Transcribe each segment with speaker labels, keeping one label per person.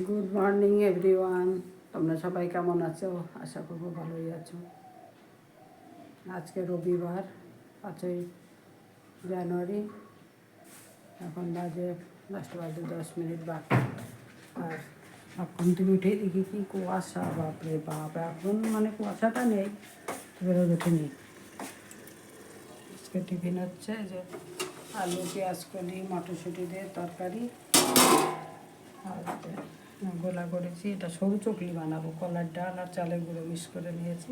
Speaker 1: Good morning everyone তোমরা সবাই কেমন আছো? আশা করব ভালোই আছো। আজকে রবিবার, পাঁচই জানুয়ারি। এখন বাজে দশটা বাজে দশ মিনিট বাকি। আর এখন থেকে উঠে দেখি কি কুয়াশা, বাপরে বাপ। এখন মানে কুয়াশাটা নেই রোদ ওঠেনি। আজকে টিফিন হচ্ছে যে আলু, পেঁয়াজ, কলি, মটরশুঁটি দিয়ে তরকারি। গোলা করেছি, এটা সরু চকলি বানাবো, কলার ডাল আর চালের গুঁড়ো মিক্স করে নিয়েছি।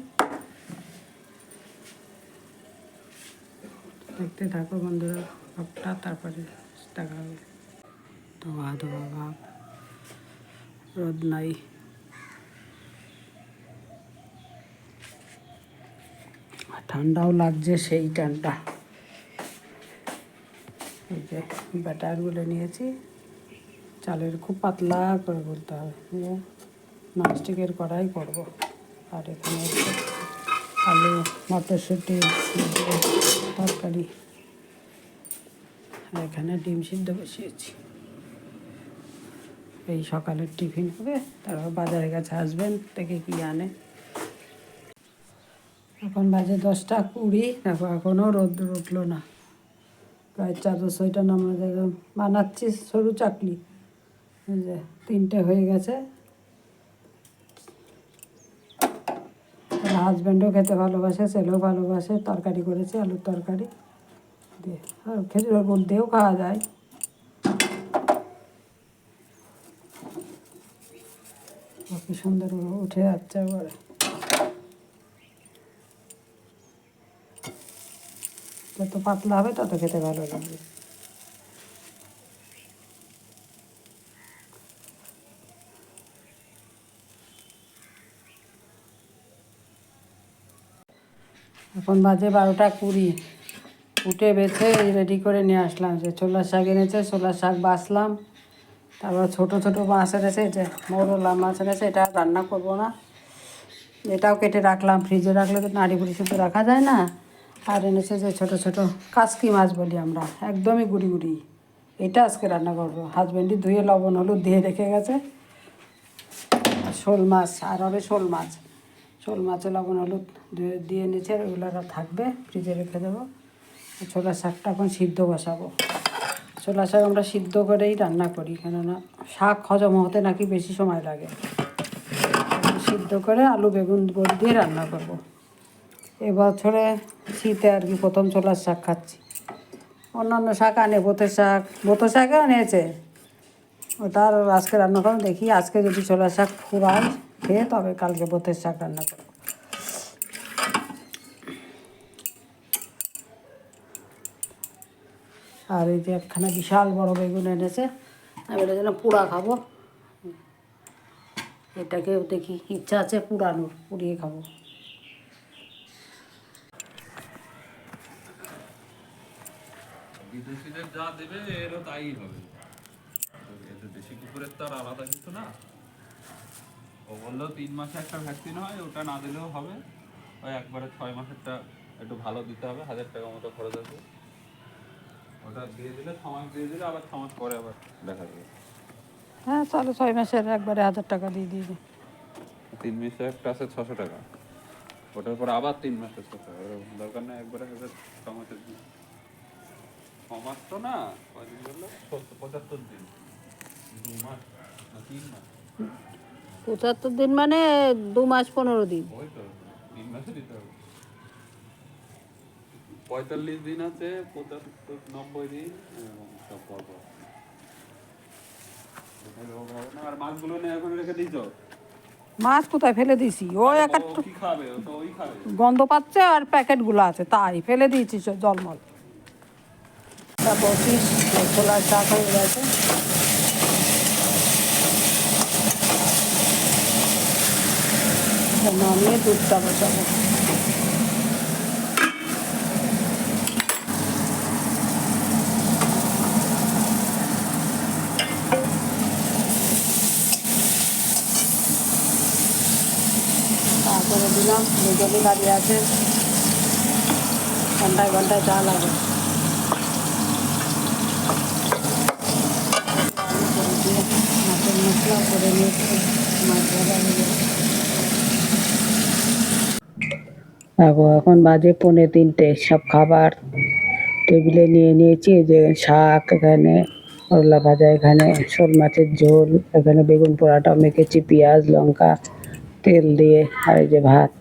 Speaker 1: দেখতে থাকো বন্ধুরা ভাবটা তারপরে দেখা হবে। ধোয়া ধোয়া ভাব রোদ নাই। ঠান্ডাও লাগছে সেই ঠান্ডা এই যে ব্যাটারগুলো নিয়েছি। চালের খুব পাতলা করে বলতে হবে, দিয়ে ননস্টিকের কড়াই করব। আর এখানে আলু, মটরশুঁটি, তরকারি, আর এখানে ডিম সিদ্ধ বসিয়েছি। এই সকালের টিফিন হবে, তারপর বাজারে গেছে আসবেন থেকে কি আনে। এখন বাজে দশটা কুড়ি, দেখো এখনও রোদ্র উঠল না। গায়ের চাদর নামা জায়গা বানাচ্ছি, সরু চাকলি। যে তিনটে হয়ে গেছে। হাজব্যান্ডও খেতে ভালোবাসে, ছেলেও ভালোবাসে, তরকারি করেছি, আলুর তরকারি। দিয়ে, আর খেজুরের গুড় দিয়েও খাওয়া যায়। কি সুন্দর উঠে যাচ্ছে এবারে যত পাতলা হবে তত খেতে ভালো লাগবে। এখন বাজে বারোটা কুড়ি। উঠে বেছে রেডি করে নিয়ে আসলাম যে ছোলার শাক এনেছে, ছোলার শাক বাছলাম। তারপর ছোট ছোট মাছ এনেছে যে মৌরলা মাছ এনেছে, এটা রান্না করব না। এটাও কেটে রাখলাম, ফ্রিজে রাখলে তো নাড়ি বুড়ি শুধু রাখা যায় না। আর এনেছে যে ছোট ছোট কাসকি মাছ বলি আমরা, একদমই গুড়ি গুড়ি। এটা আজকে রান্না করব। হাজব্যান্ডই ধুয়ে লবণ, হলুদ দিয়ে রেখে গেছে। শোল মাছ, আর হবে শোল মাছ। শোল মাছে লবণ, হলুদ দিয়ে নিচে আর থাকবে, ফ্রিজে রেখে দেবো। ছোলার শাকটা এখন সিদ্ধ বসাবো। ছোলার শাক আমরা সিদ্ধ করেই রান্না করি, কেননা শাক হজম হতে নাকি বেশি সময় লাগে। সিদ্ধ করে আলু, বেগুন, বড়ি দিয়ে রান্না করব। এবছরে শীতে আর কি প্রথম ছোলার শাক খাচ্ছি। অন্যান্য শাক আনে, বোতের শাক। বোতের শাকও আনিয়েছে ওটা আর আজকে রান্না করব, দেখি আজকে যদি ছোলার শাক ফুরায় খেয়ে তবে কালকে বোতের শাক রান্না করব। আর এই যে একখানা বিশাল বড় বেগুন এনেছে, আমি এটা যেন পুরা খাব। এটাকে দেখি ইচ্ছা আছে পুরানোর পুড়িয়ে খাব।
Speaker 2: বিদেশিদের যা দেবে, এরও তাই হবে। দেশি কুকুরের তো আর আলাদা কিছু না। ও বলল তিন মাসে একটা ভ্যাকসিন হয় ওটা না দিলেও হবে। ওই একবারে ছয় মাসেরটা একটু ভালো দিতে হবে হাজার টাকা মতো খরচ আছে। ওটা দিয়ে দিলে ছ মাস দিয়ে দিলে আবার ছ মাস পরে আবার দেখা যাবে।
Speaker 1: হ্যাঁ চলো ছয় মাসের একবারে হাজার টাকা দিয়ে দিয়ে
Speaker 2: তিন মাসে একটা আছে ছশো টাকা। ওটার পর আবার তিন মাসের ছশো টাকা। দরকার নেই একবারে হাজার ছ মাসের দিন ছ মাস তো না কদিন বলল? পঁচাত্তর দিন। দু মাস না তিন মাস?
Speaker 1: পঁচাত্তর দিন মানে দু মাস পনেরো দিন
Speaker 2: পঁয়তাল্লিশ দিন আছে পঁচাত্তর নব্বই দিন সব পর। আর মাছগুলো এখন রেখে দিয়েছ
Speaker 1: মাছ কোথায় ফেলে দিয়েছি ও এক গন্ধ পাচ্ছে আর প্যাকেটগুলো আছে তাই ফেলে দিয়েছি সব জলমল তা বসিস ছোলার শাক হয়ে গেছে নামিয়ে দুধটা বসাবো। তারপরে দিলাম দুজনই দাঁড়িয়ে আছে। ঘন্টায় ঘন্টায় চা লাগে। মাছের মশলা করে নিয়েছি, মাছ ভাজা হয়ে। দেখো এখন বাজে পৌনে তিনটে, সব খাবার টেবিলে নিয়ে নিয়েছি যে শাক এখানে, করলা ভাজা এখানে, শোল মাছের ঝোল, এখানে বেগুন পোড়াটা মেখেছি, পেঁয়াজ, লঙ্কা, তেল দিয়ে, আর এই যে ভাত।